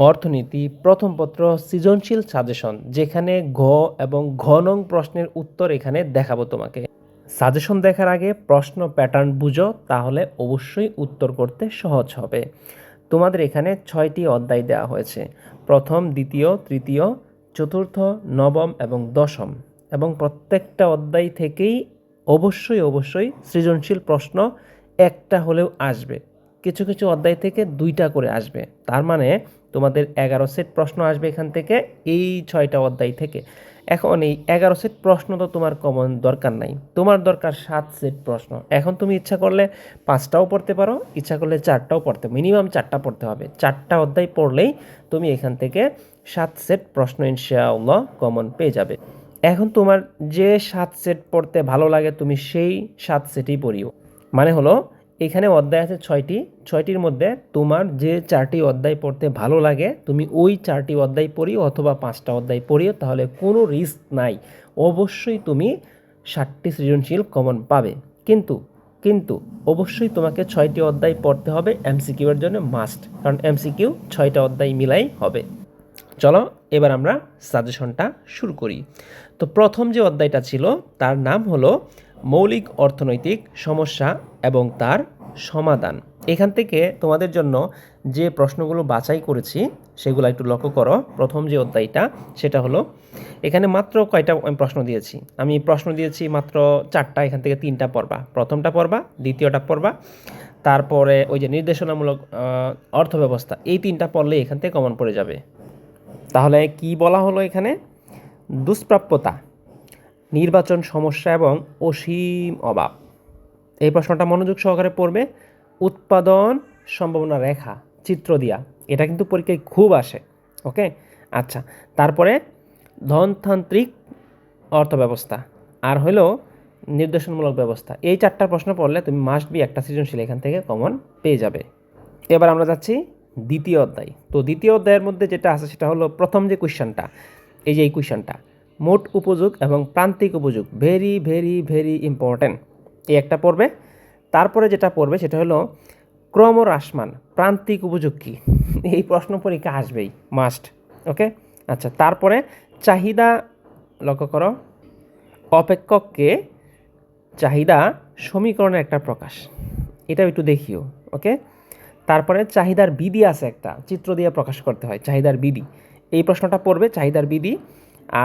অর্থনীতি প্রথম পত্র সৃজনশীল সাজেশন, যেখানে ঘ এবং ঘ নং প্রশ্নের উত্তর এখানে দেখাবো তোমাকে। সাজেশন দেখার আগে প্রশ্ন প্যাটার্ন বুঝো, তাহলে অবশ্যই উত্তর করতে সহজ হবে। তোমাদের এখানে ছয়টি অধ্যায় দেওয়া হয়েছে। প্রথম, দ্বিতীয়, তৃতীয়, চতুর্থ, নবম এবং দশম। এবং প্রত্যেকটা অধ্যায় থেকেই অবশ্যই অবশ্যই সৃজনশীল প্রশ্ন একটা হলেও আসবে। কিছু কিছু অধ্যায় থেকে দুইটা করে আসবে। তার মানে তোমাদের এগারো সেট প্রশ্ন আসবে এখান থেকে এই ছয়টা অধ্যায় থেকে। এখন এই এগারো সেট প্রশ্ন তো তোমার কমন দরকার নাই। তোমার দরকার সাত সেট প্রশ্ন। এখন তুমি ইচ্ছা করলে পাঁচটাও পড়তে পারো, ইচ্ছা করলে চারটাও পড়তে মিনিমাম চারটা পড়তে হবে। চারটা অধ্যায় পড়লেই তুমি এখান থেকে সাত সেট প্রশ্ন ইনশাআল্লাহ কমন পেয়ে যাবে। এখন তোমার যে সাত সেট পড়তে ভালো লাগে তুমি সেই সাত সেটই পড়িও। মানে হলো এখানে অধ্যায় আছে ছয়টি। ছয়টির মধ্যে তোমার যে চারটি অধ্যায় পড়তে ভালো লাগে, তুমি ওই চারটি অধ্যায় পড়িও অথবা পাঁচটা অধ্যায় পড়িও, তাহলে কোনো রিস্ক নাই। অবশ্যই তুমি ষাটটি সৃজনশীল কমন পাবে। কিন্তু কিন্তু অবশ্যই তোমাকে ছয়টি অধ্যায় পড়তে হবে এমসিকিউ এর জন্য মাস্ট কারণ এমসিকিউ ছয়টা অধ্যায় মিলাই হবে। চলো, এবার আমরা সাজেশনটা শুরু করি। তো প্রথম যে অধ্যায়টা ছিল, তার নাম হলো মৌলিক অর্থনৈতিক সমস্যা এবং তার সমাধান। এখান থেকে তোমাদের জন্য যে প্রশ্নগুলো বাছাই করেছি, সেগুলো একটু লক্ষ্য করো। প্রথম যে অধ্যায়টা, সেটা হলো, এখানে মাত্র কয়টা আমি প্রশ্ন দিয়েছি? আমি প্রশ্ন দিয়েছি মাত্র চারটা, এখান থেকে তিনটা পড়বা। প্রথমটা পড়বা, দ্বিতীয়টা পড়বা। তারপরে ওই যে নির্দেশনামূলক অর্থব্যবস্থা, এই তিনটা পড়লে এখান থেকে কমন পড়ে যাবে। তাহলে কি বলা হলো এখানে? দুষ্প্রাপ্যতা। নির্বাচন সমস্যা এবং অসীম অভাব। এই প্রশ্নটা মনোযোগ সহকারে পড়বে। উৎপাদন সম্ভাবনা রেখা, চিত্র দিয়া। এটা কিন্তু পরীক্ষায় খুব আসে, ওকে? আচ্ছা তারপরে ধনতান্ত্রিক অর্থব্যবস্থা। আর হলো নির্দেশনমূলক ব্যবস্থা। এই চারটা প্রশ্ন পড়লে তুমি মাস্ট বি একটা সৃজনশীল এখান থেকে কমন পেয়ে যাবে। এবার আমরা যাচ্ছি দ্বিতীয় অধ্যায়। তো দ্বিতীয় অধ্যায়ের মধ্যে যেটা আছে সেটা হলো প্রথম যে কোয়েশ্চনটা এই যে এই কোয়েশ্চনটা মোট উপযোগ এবং প্রান্তিক উপযোগ ভেরি ভেরি ভেরি ইম্পর্ট্যান্ট এই একটা পড়বে। তারপরে যেটা পড়বে সেটা হলো ক্রম ক্রমহ্রাসমান, প্রান্তিক উপযোগ কী? এই প্রশ্ন পরীক্ষা আসবেই মাস্ট ওকে আচ্ছা তারপরে চাহিদা লক্ষ্য করো। অপেক্ষককে চাহিদা সমীকরণের একটা প্রকাশ, এটাও একটু দেখিও ওকে তারপরে চাহিদার বিধি আছে একটা, চিত্র দিয়ে প্রকাশ করতে হয়, চাহিদার বিধি। এই প্রশ্নটা পড়বে, চাহিদার বিধি।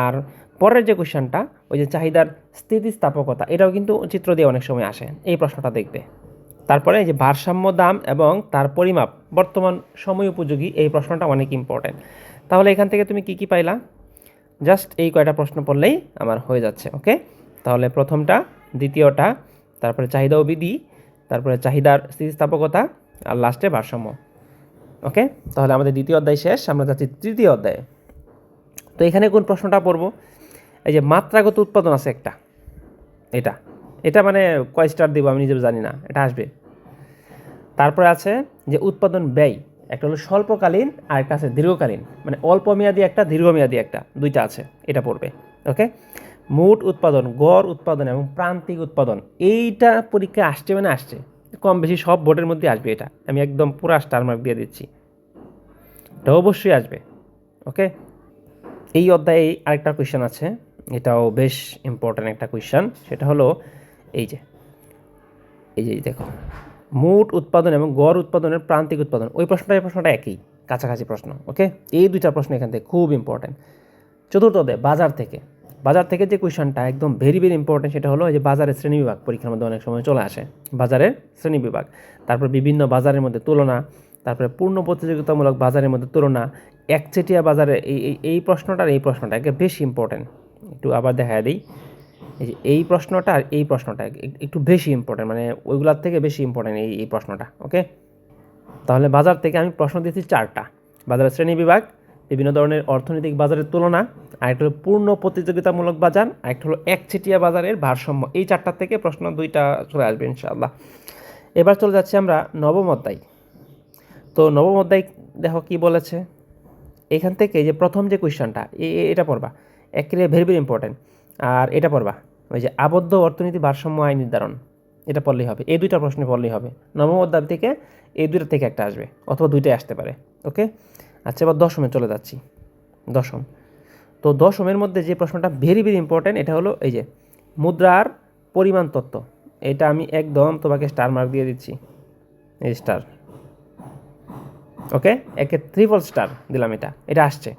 আর পরের যে কোশ্চেনটা, ওই যে চাহিদার স্থিতিস্থাপকতা, এটাও কিন্তু চিত্র দিয়ে অনেক সময় আসে, এই প্রশ্নটা দেখবে। তারপরে এই যে ভারসাম্য দাম এবং তার পরিমাপ, বর্তমান সময় উপযোগী, এই প্রশ্নটা অনেক ইম্পর্ট্যান্ট তাহলে এখান থেকে তুমি কি কি পাইলা? জাস্ট এই কয়টা প্রশ্ন পড়লেই আমার হয়ে যাচ্ছে, ওকে? তাহলে প্রথমটা, দ্বিতীয়টা, তারপরে চাহিদা ও বিধি, তারপরে চাহিদার স্থিতিস্থাপকতা, আর লাস্টে ভারসাম্য, ওকে? তাহলে আমাদের দ্বিতীয় অধ্যায় শেষ, আমরা যাচ্ছি তৃতীয় অধ্যায়ে। তো এখানে কোন প্রশ্নটা পড়ব? এই যে মাত্রাগত উৎপাদন আছে একটা। এটা। এটা মানে কয় স্টার দেবো আমি নিজে জানি না। এটা আসবে। তারপরে আছে যে উৎপাদন ব্যয়। একটা হলো স্বল্পকালীন আর একটা আছে দীর্ঘকালীন। মানে অল্প মেয়াদি একটা, দীর্ঘমেয়াদী একটা। দুইটা আছে। এটা পড়বে। ওকে? মোট উৎপাদন, গড় উৎপাদন এবং প্রান্তিক উৎপাদন। এইটা পরীক্ষায় আসছে মানে আসছে। কম বেশি সব বোর্ডের মধ্যে আসবে এটা। আমি একদম পুরা স্টার মার্ক দিয়ে দিচ্ছি। এটা অবশ্যই আসবে। ওকে? এই অধ্যায়ে আরেকটা কোয়েশ্চেন আছে। এটাও বেশ ইম্পর্ট্যান্ট একটা কোয়েশ্চেন সেটা হলো, এই যে এই যে দেখো, মোট উৎপাদন এবং গড় উৎপাদনের প্রান্তিক উৎপাদন। ওই প্রশ্নটা এই প্রশ্নটা একই, কাছাকাছি প্রশ্ন ওকে এই দুইটা প্রশ্ন এখান থেকে খুব ইম্পর্ট্যান্ট চতুর্থ অধ্যায়, বাজার থেকে। বাজার থেকে যে কোয়েশনটা একদম ভেরি ভেরি ইম্পর্টেন্ট সেটা হলো যে বাজারের শ্রেণি বিভাগ। পরীক্ষার মধ্যে অনেক সময় চলে আসে বাজারের শ্রেণি বিভাগ। তারপর বিভিন্ন বাজারের মধ্যে তুলনা তারপরে পূর্ণ প্রতিযোগিতামূলক বাজারের মধ্যে তুলনা, একচেটিয়া বাজারে এই, এই- প্রশ্নটার এই প্রশ্নটা একে বেশি ইম্পর্টেন্ট একটু আবার দেখা দিই। এই যে এই প্রশ্নটা আর এই প্রশ্নটা একটু বেশি ইম্পর্টেন্ট মানে ওইগুলার থেকে বেশি ইম্পর্টেন্ট এই এই প্রশ্নটা ওকে তাহলে বাজার থেকে আমি প্রশ্ন দিয়েছি চারটা। বাজারের শ্রেণি বিভাগ, বিভিন্ন ধরনের অর্থনৈতিক বাজারের তুলনা, আরেকটা হলো পূর্ণ প্রতিযোগিতামূলক বাজার, আরেকটা হলো একচেটিয়া বাজারের ভারসাম্য। এই চারটার থেকে প্রশ্ন দুইটা চলে আসবে, ইনশাআল্লাহ। এবার চলে যাচ্ছি আমরা নবম অধ্যায়। তো নবম অধ্যায় দেখো কি বলেছে? এখান থেকে যে প্রথম যে কোয়েশ্চনটা এটা পড়বা। একেবারে ভেরি ভেরি ইম্পর্টেন্ট আর এটা পড়বা। ওই যে আবদ্ধ অর্থনীতি ভারসাম্য আইন নির্ধারণ। এটা পড়লেই হবে। এই দুইটা প্রশ্ন পড়লেই হবে। নবম অধ্যায় থেকে এই দুইটা থেকে একটা আসবে, অথবা দুইটাই আসতে পারে। ওকে? আচ্ছা এবার দশমে চলে যাচ্ছি। দশম। তো দশমের মধ্যে যে প্রশ্নটা ভেরি ভেরি ইম্পর্ট্যান্ট এটা হলো এই যে মুদ্রার পরিমাণ তত্ত্ব। এটা আমি একদম তোমাকে স্টার মার্ক দিয়ে দিচ্ছি। এই স্টার ওকে? একে ত্রিপল স্টার দিলাম এটা। এটা আসছে।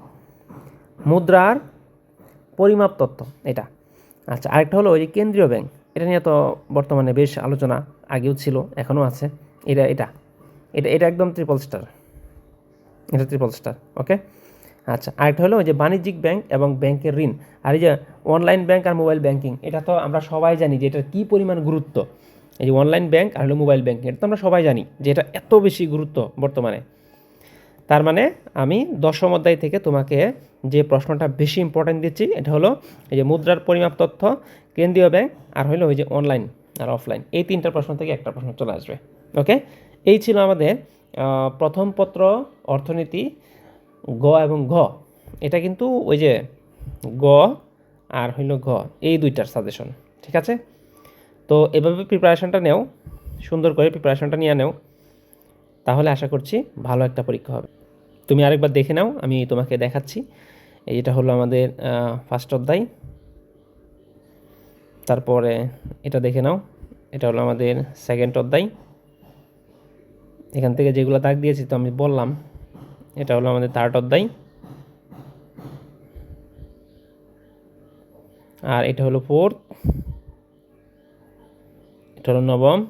মুদ্রার পরিমাপ তত্ত্ব, এটা। আচ্ছা আরেকটা হলো ওই যে কেন্দ্রীয় ব্যাংক এটা নিয়ে তো বর্তমানে বেশ আলোচনা আগেও ছিল, এখনও আছে। এটা এটা। এটা এটা একদম ট্রিপল স্টার এটা ট্রিপল স্টার ওকে? আচ্ছা আরেকটা হলো ওই যে বাণিজ্যিক ব্যাংক এবং ব্যাংকের ঋণ। আর এই যে অনলাইন ব্যাংক আর মোবাইল ব্যাংকিং এটা তো আমরা সবাই জানি যে এটার কী পরিমাণ গুরুত্ব। এই যে অনলাইন ব্যাংক আর হলো মোবাইল ব্যাংকিং এটা তো আমরা সবাই জানি যে এটা এত বেশি গুরুত্ব বর্তমানে। তার মানে আমি দশম অধ্যায় থেকে তোমাকে যে প্রশ্নটা বেশি ইম্পর্টেন্ট দিচ্ছি, এটা হলো এই যে মুদ্রার পরিমাপ তথ্য, কেন্দ্রীয় ব্যাংক, আর হলো ওই যে অনলাইন আর অফলাইন এই তিনটা প্রশ্ন থেকে একটা প্রশ্ন চলে আসবে। ওকে এই ছিল আমাদের প্রথম পত্র, অর্থনীতি, গ এবং ঘ। এটা কিন্তু ওই যে গ আর হইল ঘ, এই দুইটার সাজেশন ঠিক আছে? তো এভাবে প্রিপারেশনটা নেও, সুন্দর করে প্রিপারেশনটা নিয়ে নেও। তাহলে আশা করছি ভালো একটা পরীক্ষা হবে। তুমি আরেকবার দেখে নাও, আমি তোমাকে দেখাচ্ছি। এইটা হলো আমাদের ফার্স্ট অধ্যায়। তারপরে এটা দেখে নাও, এটা হলো আমাদের সেকেন্ড অধ্যায়। এখান থেকে যেগুলো দাগ দিয়েছি, তো আমি বললাম, এটা হলো আমাদের থার্ড অধ্যায়। আর এটা হলো ফোর্থ এটা হলো নবম।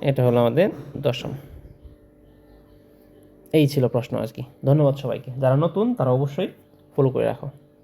এটা হলো আমাদের দশম। এই ছিল প্রশ্ন আজকে। ধন্যবাদ সবাইকে। যারা নতুন, তারা অবশ্যই ফলো করে রাখো।